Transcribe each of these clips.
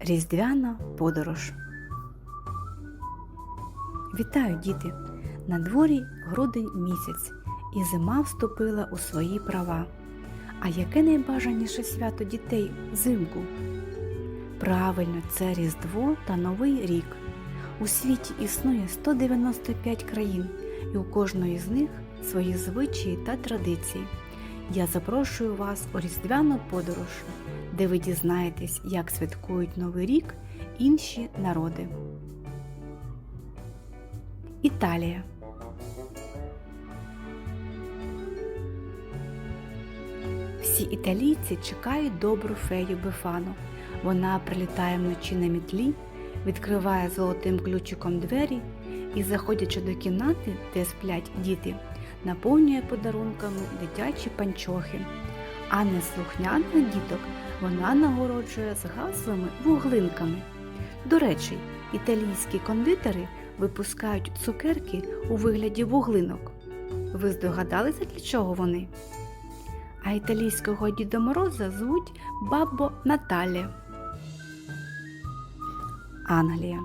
Різдвяна подорож. Вітаю, діти! На дворі грудень місяць, і зима вступила у свої права. А яке найбажаніше свято дітей взимку? Правильно, це Різдво та Новий рік. У світі існує 195 країн, і у кожної з них свої звичаї та традиції. Я запрошую вас у різдвяну подорож, де ви дізнаєтесь, як святкують Новий рік інші народи. Італія. Всі італійці чекають добру фею Бефану. Вона прилітає вночі на мітлі, відкриває золотим ключиком двері і, заходячи до кімнати, де сплять діти, наповнює подарунками дитячі панчохи. А неслухняних діток вона нагороджує згаслими вуглинками. До речі, італійські кондитери випускають цукерки у вигляді вуглинок. Ви здогадалися, для чого вони? А італійського Діда Мороза звуть Баббо Наталі. Англія.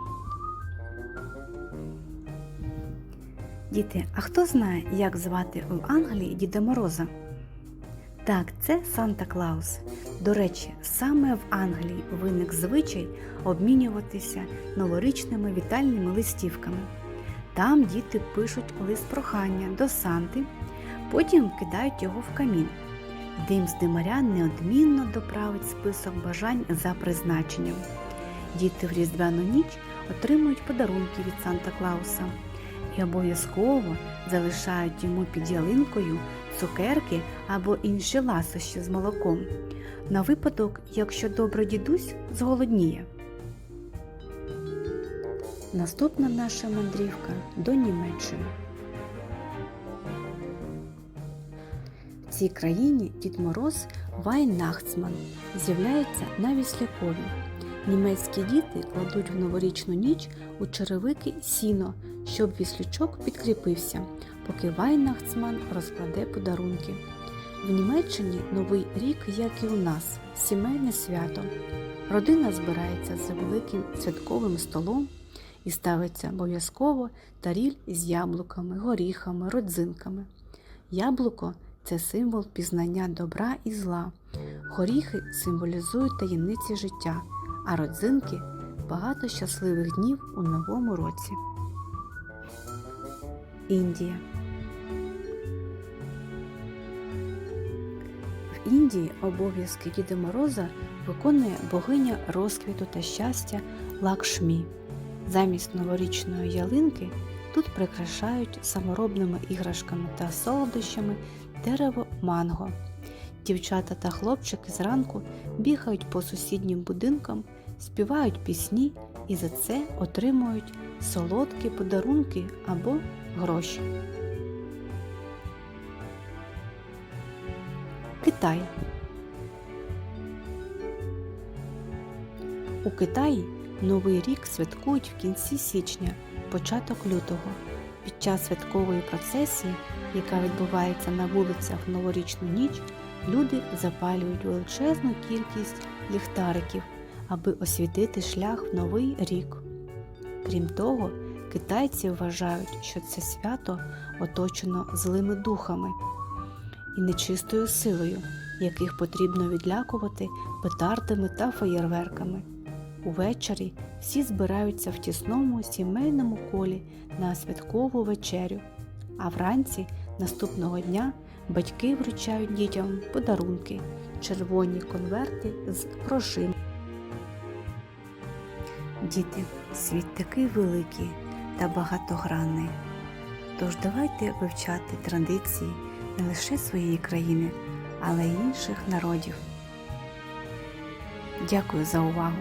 Діти, а хто знає, як звати в Англії Діда Мороза? Так, це Санта Клаус. До речі, саме в Англії виник звичай обмінюватися новорічними вітальними листівками. Там діти пишуть лист прохання до Санти, потім кидають його в камін. Дим з димаря неодмінно доправить список бажань за призначенням. Діти в різдвяну ніч отримують подарунки від Санта Клауса і обов'язково залишають йому під ялинкою цукерки або інші ласощі з молоком на випадок, якщо добрий дідусь зголодніє. Наступна наша мандрівка до Німеччини. В цій країні Дід Мороз Вайнахцман з'являється на Віслякові. Німецькі діти кладуть в новорічну ніч у черевики сіно, щоб віслючок підкріпився, поки Вайнахцман розкладе подарунки. В Німеччині Новий рік, як і у нас, сімейне свято. Родина збирається за великим святковим столом і ставиться обов'язково таріль з яблуками, горіхами, родзинками. Яблуко це символ пізнання добра і зла. Горіхи символізують таємниці життя, а родзинки багато щасливих днів у новому році. Індія В Індії обов'язки Діда Мороза виконує богиня розквіту та щастя Лакшмі. Замість новорічної ялинки тут прикрашають саморобними іграшками та солодощами дерево манго. Дівчата та хлопчики зранку бігають по сусіднім будинкам, співають пісні і за це отримують солодкі подарунки або гроші. Китай. У Китаї Новий рік святкують в кінці січня, початок лютого. Під час святкової процесії, яка відбувається на вулицях в новорічну ніч, люди запалюють величезну кількість ліхтариків, аби освітити шлях в новий рік. Крім того, китайці вважають, що це свято оточено злими духами і нечистою силою, яких потрібно відлякувати петардами та феєрверками. Увечері всі збираються в тісному сімейному колі на святкову вечерю, а вранці наступного дня батьки вручають дітям подарунки, червоні конверти з грошима. Діти, світ такий великий та багатогранний. Тож давайте вивчати традиції не лише своєї країни, але й інших народів. Дякую за увагу!